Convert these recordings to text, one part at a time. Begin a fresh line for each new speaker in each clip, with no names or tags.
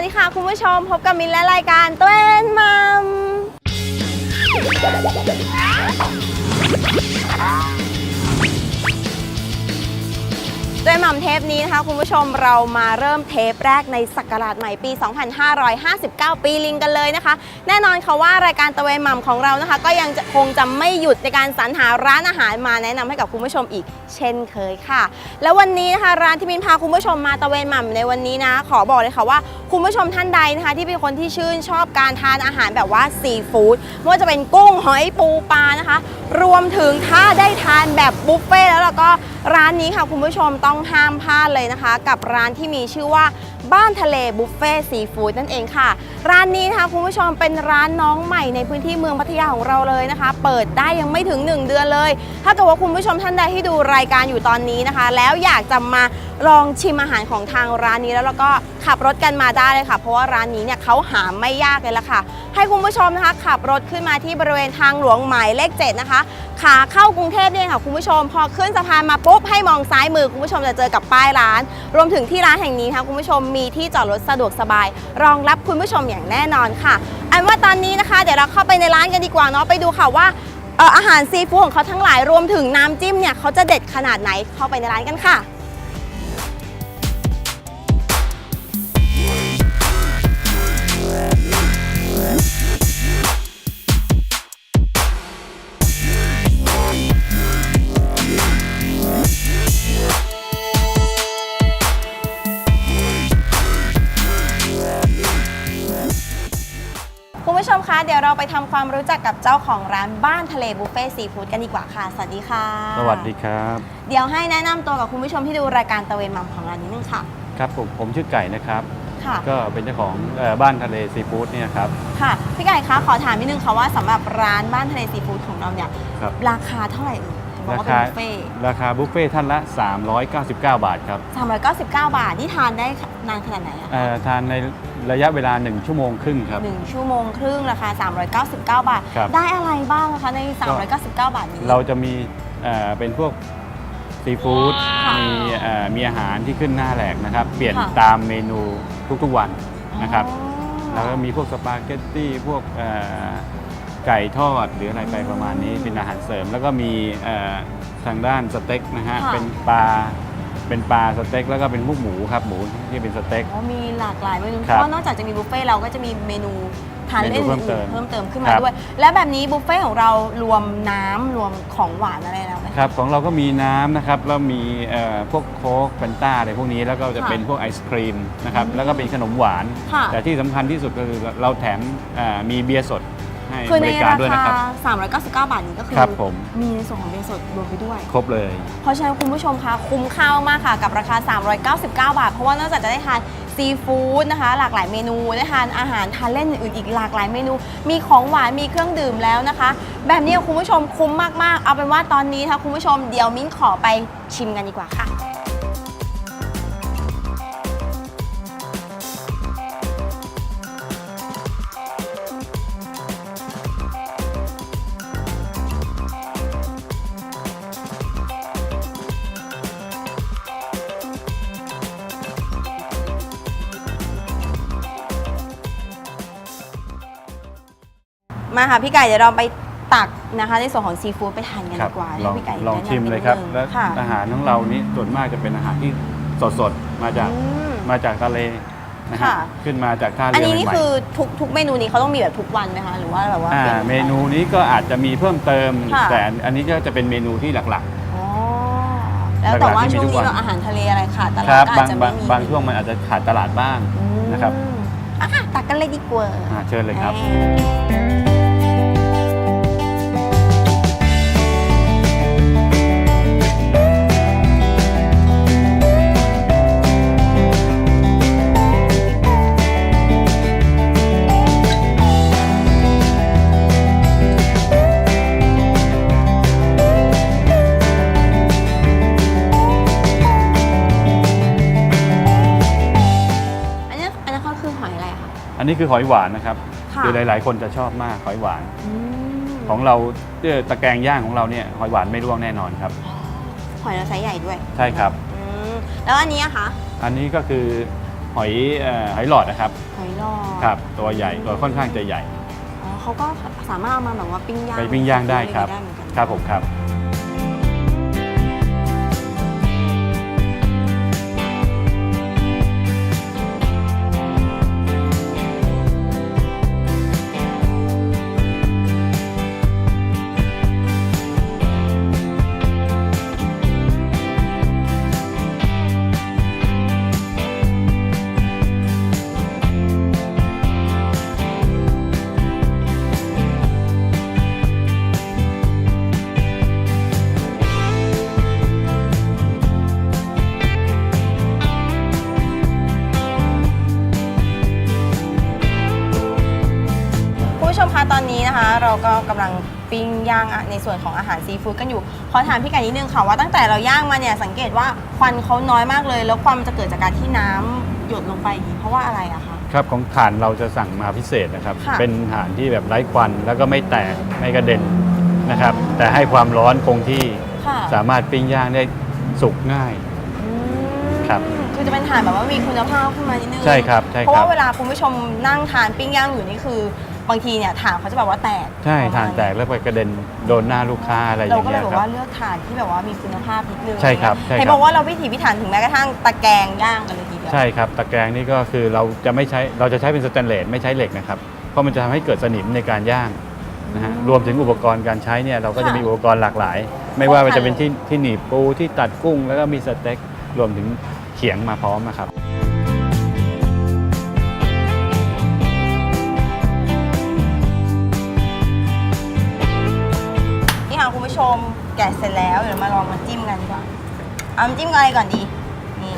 สวัสดีค่ะคุณผู้ชมพบกับมินและรายการตัวเอนมัม ด้วยม่ำเทปนี้นะคะคุณผู้ชมเรามาเริ่มเทปแรกในศักราชใหม่ปี 2559 ปีลิงกันเลยนะคะ แน่นอนค่ะว่ารายการตะเวนม่ำของเรานะคะ ก็ยังคงจะไม่หยุดในการสรรหาร้านอาหารมาแนะนำให้กับคุณผู้ชมอีกเช่นเคยค่ะ แล้ววันนี้นะคะร้านที่มินพาคุณผู้ชมมาตะเวนม่ำในวันนี้นะ ขอบอกเลยค่ะว่าคุณผู้ชมท่านใดนะคะ ที่เป็นคนที่ชื่นชอบการทานอาหารแบบว่าซีฟู้ดไม่ว่าจะเป็นกุ้งหอยปูปลานะคะ รวมถึงถ้าได้ทานแบบบุฟเฟ่ต์แล้วแล้วก็ ร้านนี้ค่ะคุณผู้ชมต้องห้ามพลาดเลยนะคะ กับร้านที่มีชื่อว่าบ้านทะเลบุฟเฟ่ซีฟู้ดนั่นเองค่ะ ร้านนี้นะคะคุณผู้ชมเป็นร้านน้องใหม่ในพื้นที่เมืองพัทยาของเราเลยนะคะ เปิดได้ยังไม่ถึง 1 เดือนเลย ถ้าเกิดว่าคุณผู้ชมท่านใดที่ดูรายการอยู่ตอนนี้นะคะ แล้วอยากจะมา ลองชิมอาหารของทางร้านนี้แล้วเราก็ขับรถกันมาได้เลยค่ะ เพราะว่าร้านนี้เนี่ยเขาหาไม่ยากเลยละค่ะ ให้คุณผู้ชมนะคะขับรถขึ้นมาที่บริเวณทางหลวงหมายเลข7นะคะ ขาเข้ากรุงเทพเนี่ยค่ะคุณผู้ชม พอขึ้นสะพานมาปุ๊บให้มองซ้ายมือคุณผู้ชมจะเจอกับป้ายร้าน รวมถึงที่ร้านแห่งนี้นะคะคุณผู้ชมมีที่จอดรถสะดวกสบาย รองรับคุณผู้ชมอย่างแน่นอนค่ะ อันว่าตอนนี้นะคะ เดี๋ยวเราเข้าไปในร้านกันดีกว่าเนาะไปดูค่ะว่าเอ่ออาหารซีฟู้ดของเขาทั้งหลายรวมถึงน้ำจิ้มเนี่ยเขาจะเด็ดขนาดไหนเข้าไปในร้านกันค่ะ เดี๋ยวเราไปทำความรู้จักกับเจ้าของร้านบ้านทะเลบุฟเฟ่ซีฟู้ดกันดีกว่าค่ะ สวัสดีค่ะ
สวัสดีครับ
เดี๋ยวให้แนะนำตัวกับคุณผู้ชมที่ดูรายการตะเวนมัมของเรานิดนึงค่ะ
ครับผมผมชื่อไก่นะครับ
ค่ะ
ก็เป็นเจ้าของเอ่อบ้านทะเลซีฟู้ดเนี่ยครับ
ค่ะพี่ไก่คะขอถามนิดนึงค่ะว่าสำหรับร้านบ้านทะเลซีฟู้ดของเราเนี่ย
ครับ
ราคาเท่าไหร่เอ่ยถึง บอก
รา
ว่าเป็น
คา
บุฟเฟ่
ราคาบุฟเฟ่ต์ท่านละ 399 บาทครับ
สามร้อยเก้าสิบเก้าบาทที่ทานได้นานขนาดไหนอะ
เอ่อทานในระยะเวลา 1 ชั่วโมงครึ่งครับ
หนึ่งชั่วโมงครึ่งราคา 399 บาท
ครับ
ได้อะไรบ้างนะคะใน 399 บาทนี้
เราจะมีเอ่อเป็นพวกซีฟู้ด
ค่ะ
มีเอ่อมีอาหารที่ขึ้นหน้าแหลกนะครับ เปลี่ยน
ค่ะ
ตามเมนูทุกๆวันนะครับ
อ๋อ
แล้วก็มีพวกสปาเกตตี้พวกเอ่อ ไก่ทอดหรืออะไรไปประมาณนี้เป็นอาหารเสริม แล้วก็มีเอ่อทางด้านสเต็กนะฮะ
ค่ะ
เป็นปลาเป็นปลาสเต็กแล้วก็เป็นพวกหมูครับหมูที่เป็นสเต็ก
อ๋อมีหลากหลายเมนูเพ
ครับ
ราะว่านอกจากจะมีบุฟเฟ่ต์เราก็จะมีเมนูทานเล่น
เมนูเพิ่มเติ
อื่น
ม
ๆเพิ่มเติมขึ้นมา
ครับ
ด้วย และแบบนี้บุฟเฟ่ต์ของเรารวมน้ำรวมของหวานอะไรแล้วไหม
ครับของเราก็มีน้ำนะครับแล้วมีเอ่อพวกโค้กแฟนต้าอะไรพวกนี้แล้วก็จะ
ค่ะ
เป็นพวกไอศครีมนะครับ
อืม
แล้วก็เป็นขนมหวาน
ค่ะ
แต่ที่สำคัญที่สุดก็คือเราแถมเอ่อมีเบียร์สด ให้
คือบใน
ริการ
รา
ด้วยนะ
คา
ครับ
399 บาทนี้ก็คือ
ครับผม
มีในส่วนของเบนสดรวมไปด้วย
ครบเลย
เพราะฉะนั้นคุณผู้ชมคะคุ้มค่ามากๆค่ะกับราคา 399 บาท เพราะว่านอกจากจะได้ทานซีฟู้ดนะคะ หลากหลายเมนูได้ทานอาหารทานเล่นอื่นๆอีกหลากหลายเมนู มีของหวานมีเครื่องดื่มแล้วนะคะ แบบนี้คุณผู้ชมคุ้มมากๆ เอาเป็นว่าตอนนี้ค่ะคุณผู้ชมเดี๋ยวมิ้นขอไปชิมกันดีกว่าค่ะ มาค่ะพี่ไก่เดี๋ยวเราไปตักนะคะ ในส่วนของซีฟู้ดไปทานกัน
ครั
ดีกว่า
ลอง
ให้พี่ไก่
ลอง
แนะนำ
ชิมเลยครับ
นิดนึง
และ
ค่ะ
อาหารของเรานี่ส่วนมากจะเป็นอาหารที่สดๆ มาจาก
อืม
มาจากทะเลนะครับ
ค่ะ
ขึ้นมาจากท่า
อัน
เรือ
นี้นี่
ใหม่
คือทุกทุกเมนูนี้เขาต้องมีแบบทุกวันไหมคะหรือว่าแบบว่า
ๆอ่า
ปลี่ยนไป
เมนูนี้ก็อาจจะมีเพิ่มเติม
ค่ะ
แต่อันนี้ก็จะเป็นเมนูที่หลัก
อ๋อแล้วแต่ว่า
หลักๆที่
ช่วง
มีทุก
นี้
วัน
เราอาหารทะเลอะไรขาดต
ๆ
ลาดก็
บา
อาจ
ง
จะ
บา
ไม่
ง
มี
บางช่วงมันอาจจะขาดตลาดบ้าง
อืม
นะครับ
อะค่ะตักกันเลยดีกว่า
อ่าเชิญเลยครับ
อัน
นนี้คือหอยหวานนะครับ
ค่ะ
คือหลาย ๆ คนจะชอบมากหอยหวาน
อืม
ของเราเอ่อตะแกรงย่างของเราเนี่ยหอยหวานไม่ร่วงแน่นอนครับ
หอยเราไซส์ใหญ่ด้วย
ใช่ครับ
อืมแล้วอันนี้อะคะ
อันนี้ก็คือหอยเอ่อหอยหลอดนะครับ
หอยหลอด
ครับ ตัวใหญ่ตัวค่อนข้างจะใหญ่
อ๋อเขาก็สามารถเอามาแบบว่าปิ้งย่าง
ไปปิ้งย่างได้ครับ
ได้เหมือนกัน
ครับผมครับ
ลังปิ้งย่างอะในส่วนของอาหารซีฟู้ดกันอยู่ ขอถามพี่ไก่นิดนึงค่ะว่าตั้งแต่เราย่างมาเนี่ยสังเกตว่าควันเขาน้อยมากเลย แล้วความนจะเกิดจากการที่น้ำหยดลงไปอย่างนี้เพราะว่าอะไรอะคะ
ครับของฐานเราจะสั่งมาพิเศษนะครับ
ค่ะ
เป็นฐานที่แบบไร้ควันแล้วก็ไม่แตกไม่กระเด็นนะครับ แต่ให้ความร้อนคงที่
ค่ะ
สามารถปิ้งย่างได้สุกง่าย
อืม
ครับ
คือจะเป็นถ่านแบบว่ามีคุณภาพขึ้นมานิดนึง
ใช่ครับใช่ครับ
เพราะว่าเวลาคุณผู้ชมนั่งทานปิ้งย่างอยู่นี่คือ บางทีเนี่ยถ่านเขาจะแบบว่าแตก
ใช่ฐานแตกแล้วไปกระเด็นโดนหน้าลูกค้าอะไรอ
เรา
ย่าง
ก็เล
เงี้
ย
ย
บอก
ครับ
ว่าเลือกถ่านที่แบบว่ามีคุณภาพนิดนึง
ใช่ครับใช่ครับ
เห็นบอกว่าเราพิถีพิถันถึงแม้กระทั่งตะแกรงย่างกันเลยทีเดียว
ใช่ครับ ตะแกรงนี่ก็คือเราจะไม่ใช้เราจะใช้เป็นสแตนเลสไม่ใช้เหล็กนะครับ เพราะมันจะทำให้เกิดสนิมในการย่างนะฮะรวมถึงอุปกรณ์การใช้เนี่ยเราก็จะมีอุปกรณ์หลากหลาย ไม่ว่าจะเป็นที่ที่หนีบปูที่ตัดกุ้งแล้วก็มีสเต็กรวมถึงเขียงมาพร้อมนะครับ
ม แกะเสร็จแล้วเดี๋ยวมาลองมาจิ้มกันดีกว่าเอาน้ำจิ้มอะไรก่อนดีนี่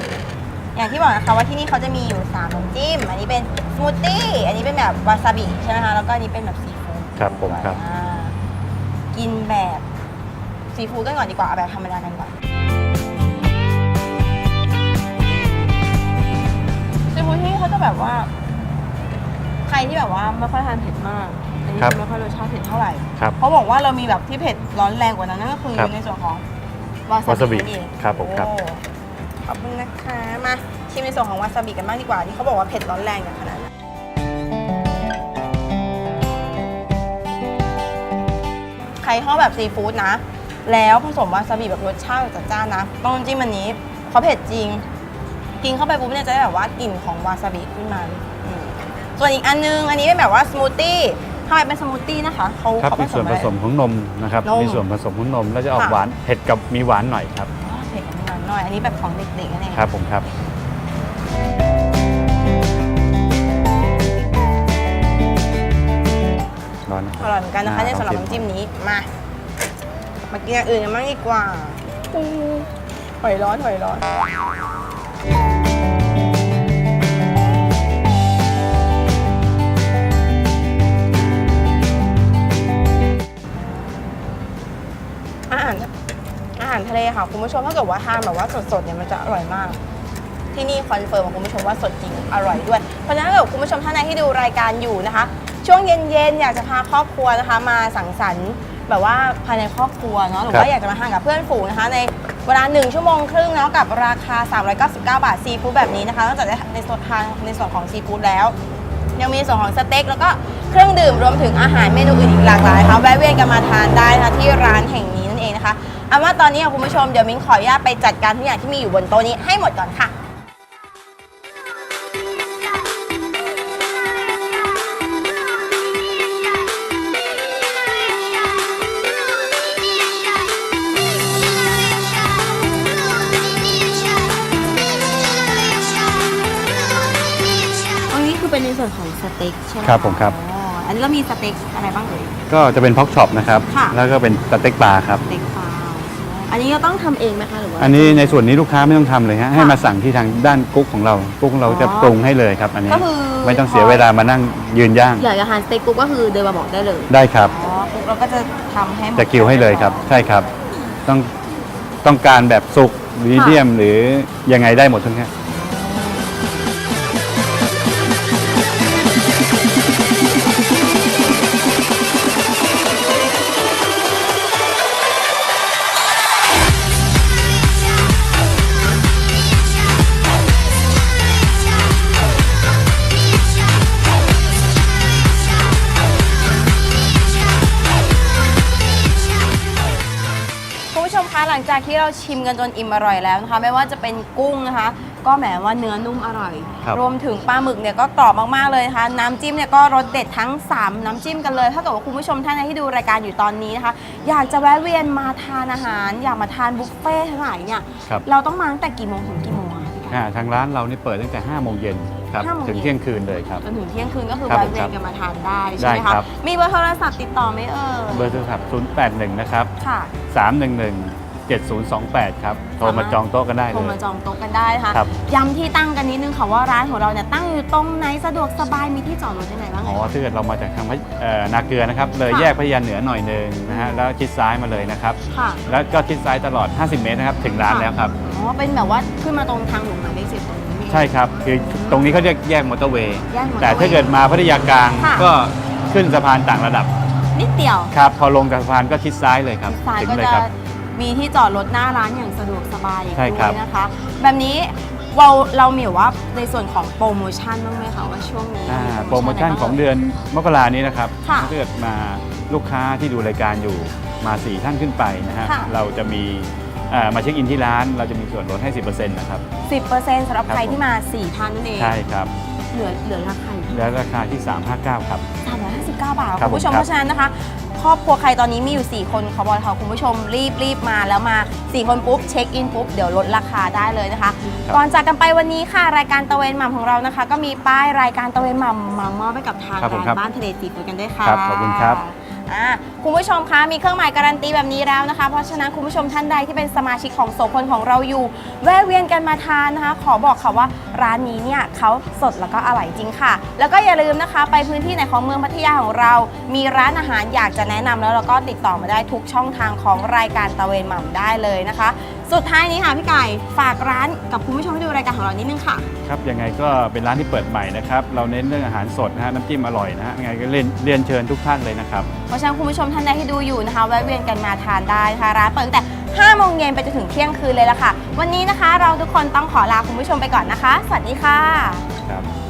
อย่างที่บอกนะคะว่าที่นี่เขาจะมีอยู่สามน้ำจิ้ม อันนี้เป็นสมูทตี้อันนี้เป็นแบบวาซาบิใช่ไหมคะแล้วก็อันนี้เป็นแบบซีฟู้ด
ครับผมครับ
อ่ากินแบบซีฟู้ดกันก่อนดีกว่าเอาแบบธรรมดากันก่อนซีฟู้ดที่นี่เขาจะแบบว่า ใครที่แบบว่าไม่ค่อยทานเผ็ดมาก อันนี้
ครับ
จะไม่ค่อยรสชาติเผ็ดเท่าไหร่
ครับ
เขาบอกว่าเรามีแบบที่เผ็ดร้อนแรงกว่านั้นนั่นก็คือ
ครับ
ในส่วนของวาวา
ซาบิ
นั่นเอง
ครับผมครับ
โอ้ขอบคุณนะคะมาชิมในส่วนของวาซาบิกันบ้างดีกว่าที่เขาบอกว่าเผ็ดร้อนแรงอย่างขนาดนั้นใครชอบแบบซีฟู้ดนะ แล้วผสมวาซาบิแบบรสชาติจัดจ้านนะต้องจิ้มอันนี้เขาเผ็ดจริง กินเข้าไปปุ๊บเนี่ยจะได้แบบว่ากลิ่นของวาซาบิขึ้นมาเลยอืมส่วนอีกอันนึง อันนี้เป็นแบบว่าสมูทตี้ ทำไมเป็นสมูทตี้นะคะเขา
ครับ
เขา
มีส่วนผสม
อะไร
ของนมนะครับ
นม
มีส่วนผสมของนมแล้วจะออก
ค่ะ
หวานเผ็ดกับมีหวานหน่อยครับ
อ๋อเผ็ดกับน้ำหน่อย อันนี้แบบของเด็กๆนั่นเอง
ครับผมครับ ร้อนนะค
อ
รับ
ร่อยเหมือนกันนะคะ
อ่า
ในสำหรับ
ลองชิม
น้ำจิ้มนี้ มา มากินอย่างอื่นกันบ้างดีกว่าอู้หอยร้อนหอยร้อน อาหารอาหารทะเลค่ะคุณผู้ชมถ้าเกิดว่าทานแบบว่าสดๆเนี่ยมันจะอร่อยมาก ที่นี่คอนเฟิร์มกับคุณผู้ชมว่าสดจริงอร่อยด้วย เพราะฉะนั้นถ้าเกิดคุณผู้ชมท่านใดที่ดูรายการอยู่นะคะ ช่วงเย็นๆอยากจะพาครอบครัวนะคะ มาสังสรรค์แบบว่าภายในครอบครัวเนาะหรือ
ครับ
ว่าอยากจะมาทานกับเพื่อนฝูงนะคะ ในเวลา 1 ชั่วโมงครึ่งเนาะกับราคา 399 บาทซีฟู้ดแบบนี้นะคะนอกจากได้ในส่วนทางในส่วนของซีฟู้ดแล้ว ยังมีส่วนของสเต็กแล้วก็เครื่องดื่มรวมถึงอาหารเมนูอื่นอีกหลากหลายค่ะแวะเวียนกันมาทานได้นะคะที่ร้านแห่งนี้นั่น เองนะคะเอาว่าตอนนี้ค่ะคุณผู้ชมเดี๋ยวมิ้งขออนุญาตไปจัดการทุกอย่างที่มีอยู่บนโต๊ะนี้ให้หมดก่อนค่ะอันนี้คือเป็นในส่วนของสเต็กใช่ไหม
ครับผมครับ
อ๋ออั นนี้เรามีสเต็กอะไรบ้างเอ่ย
ก็จะเป็นพ็อกช็อปนะครับ
ค่ะ
แล้วก็เป็นสเต็กปลาครับ
สเต็กฟาวอันนี้เราต้องทำเองไหมคะหรือว่า
อันนี้ในส่วนนี้ลูกค้าไม่ต้องทำเลยฮะ ให้มาสั่งที่ทางด้านกุ๊กของเรากุ๊กของเราจะ
อ๋อ
ปรุงให้เลยครับ อันนี้
ก็คือ
ไม่ต้องเสียเวลามานั่งยืนย่าง
อยากจะทานสเต็กกุ๊กก็คือเดินมาบอกได้เลย
ได้ครับ
อ๋อกุ๊กเราก็จะทำให้หมด
จะคิวให้เลยครับ ใช่ครับ ต้องต้องการแบบสุกมีเดียมหรือยังไงได้หมดทั้งนั้น
ชิมกันจนอิ่มอร่อยแล้วนะคะ ไม่ว่าจะเป็นกุ้งนะคะ ก็แหมว่าเนื้อนุ่มอร่อย
ครับ
รวมถึงปลาหมึกเนี่ยก็กรอบมากๆเลยนะคะ น้ำจิ้มเนี่ยก็รสเด็ดทั้ง 3 น้ำจิ้มกันเลย ถ้าเกิดว่าคุณผู้ชมท่านใดที่ดูรายการอยู่ตอนนี้นะคะ อยากจะแวะเวียนมาทานอาหาร อยากมาทานบุฟเฟ่ต์ทั้งหลายเนี่ย
ครับ
เราต้องมาตั้งแต่กี่โมงถึงกี่โมงอะพี่ไก่
อ่าทางร้านเรานี่เปิดตั้งแต่5โมงเย็นครับ
ห้าโมงเย็น
ถึงเที่ยงคืนเลยครับ
จนถึงเที่ยงคืนก็คือ
ครับ
แวะ
ผม
เวีย
ครั
น
บ
กันมาทานได้ใช่ไหม
ได้
คะ
ครับ
มีเบอร์โทรศัพท์ติดต่อไหมเอ่ย
เบอร์โทรศัพท์081 นะครับ
ค่ะ
311 7028 ครับ โทรมาจองโต๊ะกันได้
โท
เล
ร
ย
มาจองโต๊ะกันได้นะคะ
ครับ
ย้ำที่ตั้งกันนิดนึงค่ะว่าร้านของเราเนี่ยตั้งอยู่ตรงไหนสะดวกสบายมีที่จอดรถที่ไหนบ้าง
อ๋อ
คะ
ถ้าเกิดเรามาจากทางพัทเอ่อนาเกลือนะครับ เลย
ค่ะ
แยกพระยาเหนือหน่อยหนึ่งนะฮะ แล้วชิดซ้ายมาเลยนะครับ
ค่ะ
แล้วก็ชิดซ้ายตลอด 50 เมตรนะครับ ถึงร้านแล้วครับ
อ๋อเป็นแบบว่าขึ้นมาตรงทางหลวงหมายเลขสิบตรงนี้นี่
ใช่ครับ คือตรงนี้เขาเรียกแยกมอเตอร์เวย์
แยกมอเตอร์เวย์
แต่ถ้าเกิดมาพัทยากลาง
ค่ะ
ก็ขึ้นสะพานต่างระดับ
นิดเดียว
ครับ พอลงจากสะพานก็ชิดซ้ายเลยครับ
ซ้าย
ถึง
ก็
เลย
จะ
ครับ
มีที่จอดรถหน้าร้านอย่างสะดวกสบายอีก
ใช่
ด้
ครั
ว
บ
ยนะคะ แบบนี้เราเรามีแบบว่าในส่วนของโปรโมชั่นบ้างไหมคะว่าช่วงนี้
อ่า
มี
โปรโมชั่นะ
ไรบ้า
ของเดือนมกรานี้นะครับ
ค่ะ
ถ้าเกิดมาลูกค้าที่ดูรายการอยู่มา 4 ท่านขึ้นไปนะฮะ
ค่ะ
เราจะมีอ่ามาเช็คอินที่ร้านเราจะมีส่วนลดให้ 10%นะครับ
สิบเปอร์เซ็นต์สำหรับ
ครับ
ใคร
ผม
ที่มาสี่ท่านนั่นเอง
ใช่ครับ
เหลือเหลือราคาอยู่ที่
และราคาที่ 359 ครับ
359 บาท
ครับ
คุณผู้ชม
ผมครับ
เพราะฉะนั้นนะคะ ครอบครัวใครตอนนี้มีอยู่ 4 คนขอบอกเลยค่ะคุณผู้ชมรีบรีบมาแล้วมา 4 คนปุ๊บเช็คอินปุ๊บเดี๋ยวลดราคาได้เลยนะคะ ก่อนจากกันไปวันนี้ค่ะ รายการตะเวนหม่ำของเรานะคะ ก็มีป้ายรายการตะเวนหม่ำมามอบให้กับทาง
ครับผม
ร้าน
ครับ
บ้านทะเลจีคุยกันด้วยค่ะ
ครับขอบคุณครับ
อ่าคุณผู้ชมคะมีเครื่องหมายการันตีแบบนี้แล้วนะคะ เพราะฉะนั้นคุณผู้ชมท่านใดที่เป็นสมาชิกของโสพลของเราอยู่ แวะเวียนกันมาทานนะคะ ขอบอกค่ะว่าร้านนี้เนี่ยเขาสดแล้วก็อร่อยจริงค่ะ แล้วก็อย่าลืมนะคะ ไปพื้นที่ไหนของเมืองพัทยาของเรา มีร้านอาหารอยากจะแนะนำแล้วเราก็ติดต่อมาได้ทุกช่องทางของรายการตะเวนหม่ำได้เลยนะคะสุดท้ายนี้ค่ะพี่ไก่ฝากร้านกับคุณผู้ชมที่ดูรายการของเรานิดนึงค่ะ
ครับยังไงก็เป็นร้านที่เปิดใหม่นะครับ เราเน้นเรื่องอาหารสดนะฮะน้ำจิ้มอร่อยนะฮะยังไงก็เรียนเรียนเชิญทุกท่านเลยนะครับ
เพราะฉะนั้นคุณผู้ชมท่านใดที่ดูอยู่นะคะแวะเวียนกันมาทานได้นะคะร้านเปิดตั้งแต่5โมงเย็นไปจนถึงเที่ยงคืนเลยละค่ะ วันนี้นะคะ เราทุกคนต้องขอลาคุณผู้ชมไปก่อนนะคะ สวัสดีค่ะ
ครับ